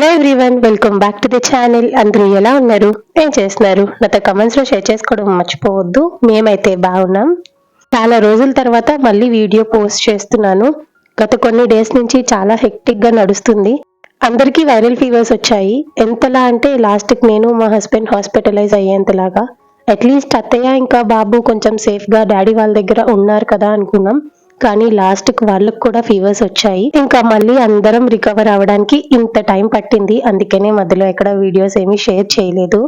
Hello everyone welcome back to the channel. అందరూ ఎలా ఉన్నారు? ఏం చేస్తున్నారు? నాతో కమెంట్స్లో షేర్ చేసుకోవడం మర్చిపోవద్దు. మేమైతే బాగున్నాం. చాలా రోజుల తర్వాత మళ్ళీ వీడియో పోస్ట్ చేస్తున్నాను. గత కొన్ని డేస్ నుంచి చాలా హెక్టిక్గా నడుస్తుంది. అందరికీ వైరల్ ఫీవర్స్ వచ్చాయి. ఎంతలా అంటే లాస్ట్కి నేను మా హస్బెండ్ హాస్పిటలైజ్ అయ్యేంతలాగా. అట్లీస్ట్ అత్తయ్య ఇంకా బాబు కొంచెం సేఫ్గా డాడీ వాళ్ళ దగ్గర ఉన్నారు కదా అనుకున్నాం. కానీ లాస్ట్కి వాళ్ళకి కూడా ఫీవర్స్ వచ్చాయి. ఇంకా మళ్ళీ అందరం రికవర్ అవడానికి ఇంత టైం పట్టింది. అందుకనే మధ్యలో ఎక్కడ వీడియోస్ ఏమీ షేర్ చేయలేదు.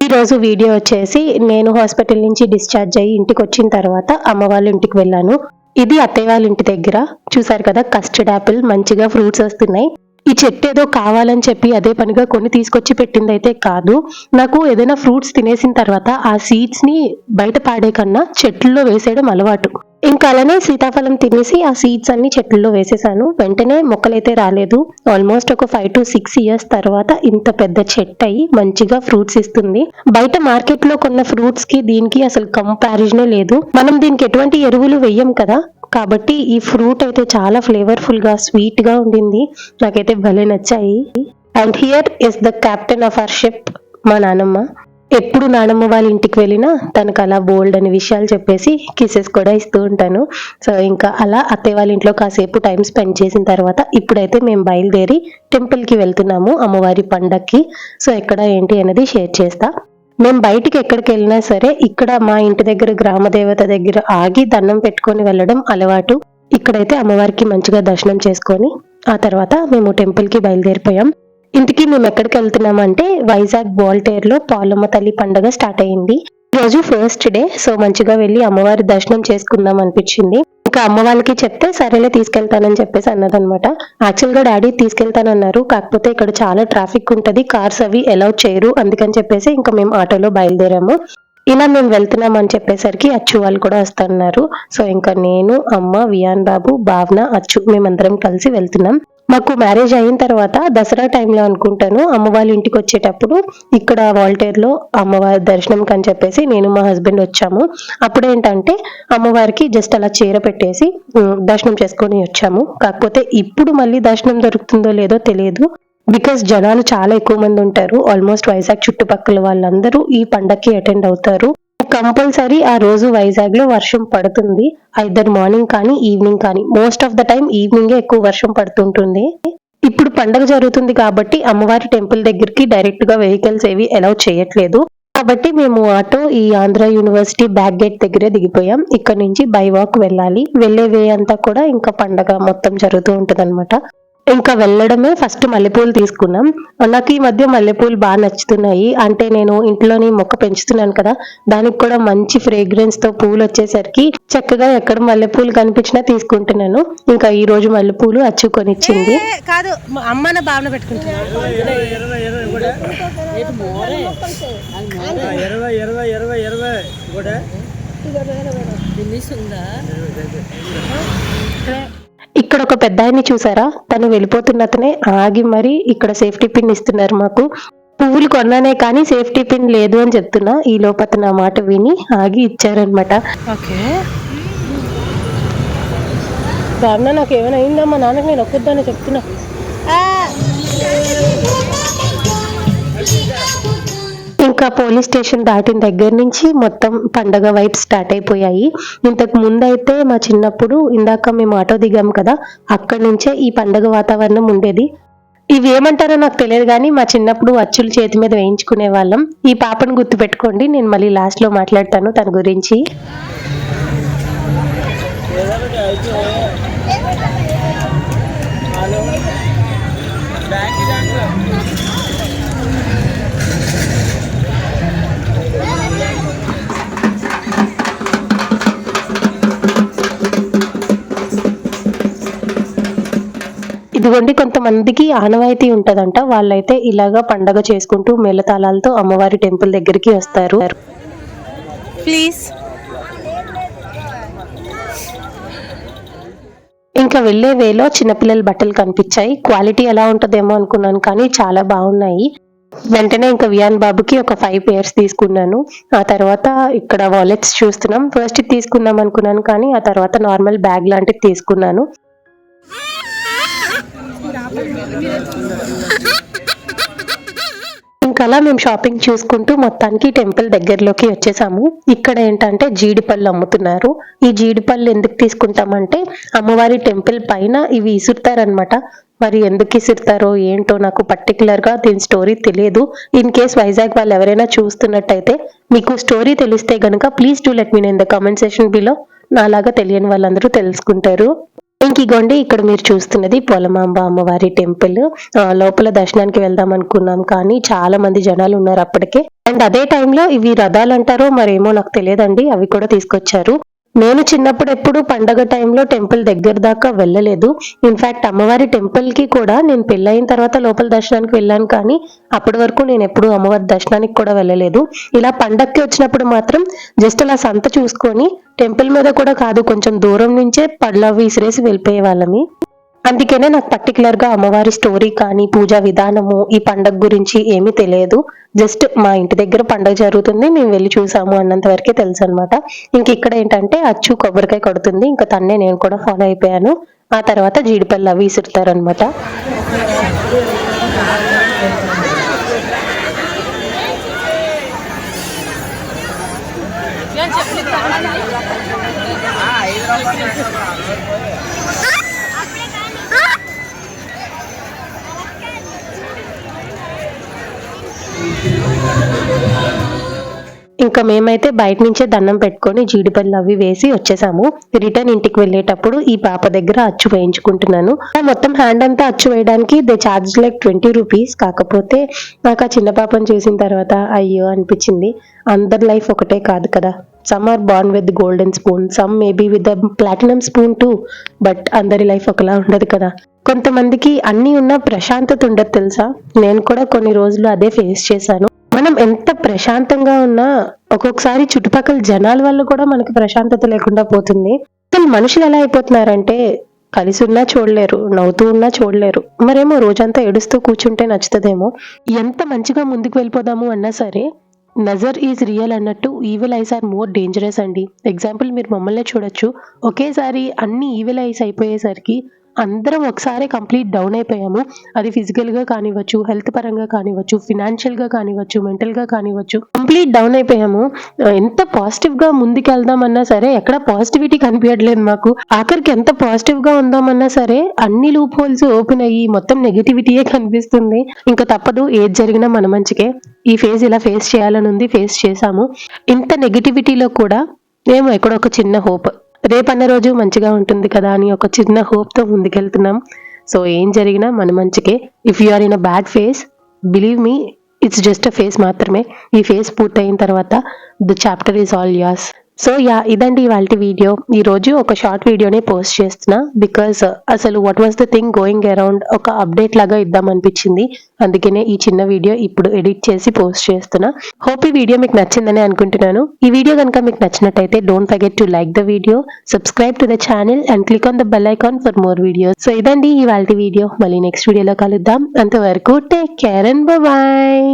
ఈ రోజు వీడియో వచ్చేసి నేను హాస్పిటల్ నుంచి డిశ్చార్జ్ అయ్యి ఇంటికి వచ్చిన తర్వాత అమ్మ వాళ్ళ ఇంటికి వెళ్ళాను. ఇది అత్తయ్య వాళ్ళ ఇంటి దగ్గర. చూసారు కదా కస్టర్డ్ యాపిల్ మంచిగా ఫ్రూట్స్ వస్తున్నాయి. ఈ చెట్టు ఏదో కావాలని చెప్పి అదే పనిగా కొన్ని తీసుకొచ్చి పెట్టింది అయితే కాదు. నాకు ఏదైనా ఫ్రూట్స్ తినేసిన తర్వాత ఆ సీడ్స్ని బయట పాడే కన్నా చెట్లలో వేసేయడం అలవాటు. ఇంకా అలానే సీతాఫలం తినేసి ఆ సీడ్స్ అన్ని చెట్లలో వేసేసాను. వెంటనే మొక్కలైతే రాలేదు. ఆల్మోస్ట్ ఒక ఫైవ్ టు సిక్స్ ఇయర్స్ తర్వాత ఇంత పెద్ద చెట్టు అయ్యి మంచిగా ఫ్రూట్స్ ఇస్తుంది. బయట మార్కెట్లో కొన్న ఫ్రూట్స్కి దీనికి అసలు కంపారిజనే లేదు. మనం దీనికి ఎటువంటి ఎరువులు వెయ్యం కదా. కాబట్టి ఈ ఫ్రూట్ అయితే చాలా ఫ్లేవర్ఫుల్గా స్వీట్గా ఉండింది. నాకైతే భలే నచ్చాయి. And here is the captain of our ship మా నానమ్మ. ఎప్పుడు నానమ్మ వాళ్ళ ఇంటికి వెళ్ళినా తనకు అలా బోల్డ్ అనే విషయాలు చెప్పేసి కిసెస్ కూడా ఇస్తూ ఉంటాను. సో ఇంకా అలా అత్తయ్య వాళ్ళ ఇంట్లో కాసేపు టైం స్పెండ్ చేసిన తర్వాత ఇప్పుడైతే మేము బయలుదేరి టెంపుల్కి వెళ్తున్నాము అమ్మవారి పండక్కి. సో ఎక్కడ ఏంటి అనేది షేర్ చేస్తా. మేము బయటికి ఎక్కడికి వెళ్ళినా సరే ఇక్కడ మా ఇంటి దగ్గర గ్రామ దేవత దగ్గర ఆగి దండం పెట్టుకొని వెళ్ళడం అలవాటు. ఇక్కడైతే అమ్మవారికి మంచిగా దర్శనం చేసుకొని ఆ తర్వాత మేము టెంపుల్కి బయలుదేరిపోయాం. ఇంటికి మేము ఎక్కడికి వెళ్తున్నాం అంటే వైజాగ్ బాల్టేర్లో పాలమ్మ తల్లి పండగ స్టార్ట్ అయ్యింది. రోజు ఫస్ట్ డే సో మంచిగా వెళ్ళి అమ్మవారి దర్శనం చేసుకుందాం అనిపించింది. ఇంకా అమ్మ వాళ్ళకి చెప్తే సరేలే తీసుకెళ్తానని చెప్పేసి అన్నదనమాట. యాక్చువల్గా డాడీ తీసుకెళ్తానన్నారు. కాకపోతే ఇక్కడ చాలా ట్రాఫిక్ ఉంటది కార్స్ అవి అలౌ చేయరు అందుకని చెప్పేసి ఇంకా మేము ఆటోలో బయలుదేరాము. ఇలా మేము వెళ్తున్నాం అని చెప్పేసరికి అచ్చు వాళ్ళు కూడా వస్తున్నారు. సో ఇంకా నేను అమ్మ వియాన్ బాబు భావన అచ్చు మేమందరం కలిసి వెళ్తున్నాం. మాకు మ్యారేజ్ అయిన తర్వాత దసరా టైంలో అనుకుంటాను. అమ్మవారి ఇంటికి వచ్చేటప్పుడు ఇక్కడ వాల్టేర్లో అమ్మవారి దర్శనంకి అని చెప్పేసి నేను మా హస్బెండ్ వచ్చాము. అప్పుడు ఏంటంటే అమ్మవారికి జస్ట్ అలా చీర పెట్టేసి దర్శనం చేసుకొని వచ్చాము. కాకపోతే ఇప్పుడు మళ్ళీ దర్శనం దొరుకుతుందో లేదో తెలియదు. బికాస్ జనాలు చాలా ఎక్కువ మంది ఉంటారు. ఆల్మోస్ట్ వైజాగ్ చుట్టుపక్కల వాళ్ళందరూ ఈ పండక్కి అటెండ్ అవుతారు. కంపల్సరీ ఆ రోజు వైజాగ్లో వర్షం పడుతుంది. ఐదర్ మార్నింగ్ కానీ ఈవినింగ్ కానీ. Most of the time evening ఎక్కువ వర్షం పడుతుంటుంది ఇప్పుడు పండగ జరుగుతుంది కాబట్టి అమ్మవారి టెంపుల్ దగ్గరికి డైరెక్ట్గా వెహికల్స్ ఏవి అలౌ చేయట్లేదు. కాబట్టి మేము ఆటో ఈ ఆంధ్ర యూనివర్సిటీ బ్యాక్ గేట్ దగ్గరే దిగిపోయాం. ఇక్కడ నుంచి బై వాక్ వెళ్ళాలి. వెళ్ళే వే అంతా కూడా ఇంకా పండగ మొత్తం జరుగుతూ ఉంటది ఇంకా వెళ్ళడమే ఫస్ట్ మల్లెపూలు తీసుకున్నాం. నాకు ఈ మధ్య మల్లెపూలు బాగా నచ్చుతున్నాయి. అంటే నేను ఇంట్లోని మొక్క పెంచుతున్నాను కదా దానికి కూడా మంచి ఫ్రేగ్రెన్స్తో పూలు వచ్చేసరికి చక్కగా ఎక్కడ మల్లెపూలు కనిపించినా తీసుకుంటున్నాను. ఇంకా ఈ రోజు మల్లెపూలు అచ్చుకొని ఇచ్చింది కాదు మా అమ్మన భావన పెట్టుకుంటున్నా ఇక్కడ ఒక పెద్ద ఆయన్ని చూసారా? తను వెళ్ళిపోతున్న అతనే ఆగి మరి ఇక్కడ సేఫ్టీ పిన్ ఇస్తున్నారు మాకు. పువ్వులు కొన్నానే కానీ సేఫ్టీ పిన్ లేదు అని చెప్తున్నా. ఈ లోపల నా మాట విని ఆగి ఇచ్చారనమాట ఓకే. భావన నాకు ఏమైనా అయిందా? మా నాన్నకి నేను ఒక్కదాన్ని చెప్తున్నా. ఇంకా పోలీస్ స్టేషన్ దాటిన దగ్గర నుంచి మొత్తం పండగ వైపు స్టార్ట్ అయిపోయాయి. ఇంతకు ముందైతే మా చిన్నప్పుడు ఇందాక మేము ఆటో దిగాం కదా అక్కడి నుంచే ఈ పండగ వాతావరణం ఉండేది. ఇవి ఏమంటారో నాకు తెలియదు కానీ మా చిన్నప్పుడు అచ్చులు చేతి మీద వేయించుకునే వాళ్ళం. ఈ పాపను గుర్తు పెట్టుకోండి నేను మళ్ళీ లాస్ట్లో మాట్లాడతాను తన గురించి. ఇదిగోండి కొంతమందికి ఆనవాయితీ ఉంటదంట. వాళ్ళైతే ఇలాగా పండగ చేసుకుంటూ మేళతాళాలతో అమ్మవారి టెంపుల్ దగ్గరికి వస్తారు. ప్లీజ్. ఇంకా వెళ్ళే వేలో చిన్నపిల్లల బట్టలు కనిపించాయి. క్వాలిటీ ఎలా ఉంటదేమో అనుకున్నాను కానీ చాలా బాగున్నాయి. వెంటనే ఇంకా వియాన్ బాబుకి ఒక ఫైవ్ పేర్స్ తీసుకున్నాను. ఆ తర్వాత ఇక్కడ వాలెట్స్ చూస్తున్నాం. ఫస్ట్ తీసుకుందాం అనుకున్నాను కానీ ఆ తర్వాత నార్మల్ బ్యాగ్ లాంటిది తీసుకున్నాను. అలా మేము షాపింగ్ చూసుకుంటూ మొత్తానికి టెంపుల్ దగ్గరలోకి వచ్చేసాము. ఇక్కడ ఏంటంటే జీడిపళ్ళు అమ్ముతున్నారు. ఈ జీడిపళ్ళు ఎందుకు తీసుకుంటామంటే అమ్మవారి టెంపుల్ పైన ఇవి ఇసురుతారనమాట మరి ఎందుకు ఇసురుతారో ఏంటో నాకు పర్టికులర్గా దీని స్టోరీ తెలియదు. ఇన్ కేస్ వైజాగ్ వాళ్ళు ఎవరైనా చూస్తున్నట్టయితే మీకు స్టోరీ తెలిస్తే గనుక please do let me in the comment session below నాలాగా తెలియని వాళ్ళందరూ తెలుసుకుంటారు. ఇంక ఇగోండి ఇక్కడ మీరు చూస్తున్నది పొలమాంబ అమ్మవారి టెంపుల్. ఆ, లోపల దర్శనానికి వెళ్దాం అనుకున్నాం కానీ చాలా మంది జనాలు ఉన్నారు అప్పటికే. అండ్ అదే టైంలో ఇవి రథాలు అంటారో మరేమో నాకు తెలియదండి అవి కూడా తీసుకొచ్చారు. నేను చిన్నప్పుడు ఎప్పుడు పండగ టైంలో టెంపుల్ దగ్గర దాకా వెళ్ళలేదు. ఇన్ఫ్యాక్ట్ అమ్మవారి టెంపుల్కి కూడా నేను పెళ్ళైన తర్వాత లోపల దర్శనానికి వెళ్ళాను కానీ అప్పటి వరకు నేను ఎప్పుడు అమ్మవారి దర్శనానికి కూడా వెళ్ళలేదు. ఇలా పండగకి వచ్చినప్పుడు మాత్రం జస్ట్ అలా సంత చూసుకొని టెంపుల్ మీద కూడా కాదు కొంచెం దూరం నుంచే పళ్ళ విసిరేసి వెళ్ళిపోయే వాళ్ళమి అందుకనే నాకు పర్టికులర్గా అమ్మవారి స్టోరీ కానీ పూజా విధానము ఈ పండగ గురించి ఏమీ తెలియదు. జస్ట్ మా ఇంటి దగ్గర పండగ జరుగుతుంది మేము వెళ్ళి చూసాము అన్నంత వరకే తెలుసు అనమాట ఇంక ఇక్కడ ఏంటంటే అచ్చు కొబ్బరికాయ కొడుతుంది ఇంకా తన్నే నేను కూడా ఫాలో అయిపోయాను. ఆ తర్వాత జీడిపల్లి అవి విసురుతారనమాట ఇంకా మేమైతే బయట నుంచే దండం పెట్టుకొని జీడిపల్లి అవి వేసి వచ్చేసాము. రిటర్న్ ఇంటికి వెళ్ళేటప్పుడు ఈ పాప దగ్గర అచ్చు వేయించుకుంటున్నాను. ఆ మొత్తం హ్యాండ్ అంతా అచ్చు వేయడానికి they charge like twenty rupees. కాకపోతే నాకు ఆ చిన్న పాపను చూసిన తర్వాత అయ్యో అనిపించింది. అందరి లైఫ్ ఒకటే కాదు కదా. Some are born with golden spoon some maybe with the platinum spoon too but అందరి లైఫ్ ఒకలా ఉండదు కదా. కొంతమందికి అన్నీ ఉన్న ప్రశాంతత ఉండదు తెలుసా? నేను కూడా కొన్ని రోజులు అదే ఫేస్ చేశాను. మనం ఎంత ప్రశాంతంగా ఉన్నా ఒక్కొక్కసారి చుట్టుపక్కల జనాల వల్ల కూడా మనకి ప్రశాంతత లేకుండా పోతుంది. అసలు మనుషులు ఎలా అయిపోతున్నారంటే కలిసి ఉన్నా చూడలేరు నవ్వుతూ ఉన్నా చూడలేరు. మరేమో రోజంతా ఏడుస్తూ కూర్చుంటే నచ్చుతుందేమో. ఎంత మంచిగా ముందుకు వెళ్ళిపోదాము అన్నా సరే నజర్ ఈజ్ రియల్ అన్నట్టు evil eyes are more dangerous అండి. ఎగ్జాంపుల్ మీరు మమ్మల్ని చూడొచ్చు. ఒకేసారి అన్ని ఈవిల్ ఐస్ అయిపోయేసరికి అందరం ఒకసారి కంప్లీట్ డౌన్ అయిపోయాము. అది ఫిజికల్గా కానివ్వచ్చు హెల్త్ పరంగా కానివ్వచ్చు ఫినాన్షియల్గా కానివ్వచ్చు మెంటల్గా కానివ్వచ్చు కంప్లీట్ డౌన్ అయిపోయాము. ఎంత పాజిటివ్గా ముందుకెళ్దామన్నా సరే ఎక్కడ పాజిటివిటీ కనిపించట్లేదు మాకు. ఆఖరికి ఎంత పాజిటివ్గా ఉందామన్నా సరే అన్ని లూప్ హోల్స్ ఓపెన్ అయ్యి మొత్తం నెగిటివిటీయే కనిపిస్తుంది. ఇంకా తప్పదు ఏది జరిగినా మన మంచికే. ఈ ఫేజ్ ఇలా ఫేస్ చేయాలని ఉంది ఫేస్ చేశాము. ఇంత నెగిటివిటీలో కూడా మేము ఎక్కడో ఒక చిన్న హోప్ రేపన్న రోజు మంచిగా ఉంటుంది కదా అని ఒక చిన్న హోప్తో ముందుకెళ్తున్నాం. సో ఏం జరిగినా మన మంచికే. If you are in a bad phase believe me it's just a phase మాత్రమే. ఈ ఫేస్ పూర్తయిన తర్వాత the chapter is all as so yeah ఇదండి ఇవాళ వీడియో ఈ రోజు ఒక షార్ట్ వీడియోనే పోస్ట్ చేస్తున్నా బికాస్ uh, అసలు what was the thing going around ఒక అప్డేట్ లాగా ఇద్దాం అనిపించింది. అందుకనే ఈ చిన్న వీడియో ఇప్పుడు ఎడిట్ చేసి పోస్ట్ చేస్తున్నా. హోప్ ఈ వీడియో మీకు నచ్చిందని అనుకుంటున్నాను. ఈ వీడియో కనుక మీకు నచ్చినట్టయితే don't forget to like the video subscribe to the channel and click on the bell icon for more videos so ఇదండి ఇవాళ వీడియో మళ్ళీ నెక్స్ట్ వీడియోలో కలుద్దాం. అంతవరకు టేక్ కేర్ అండ్ బాయ్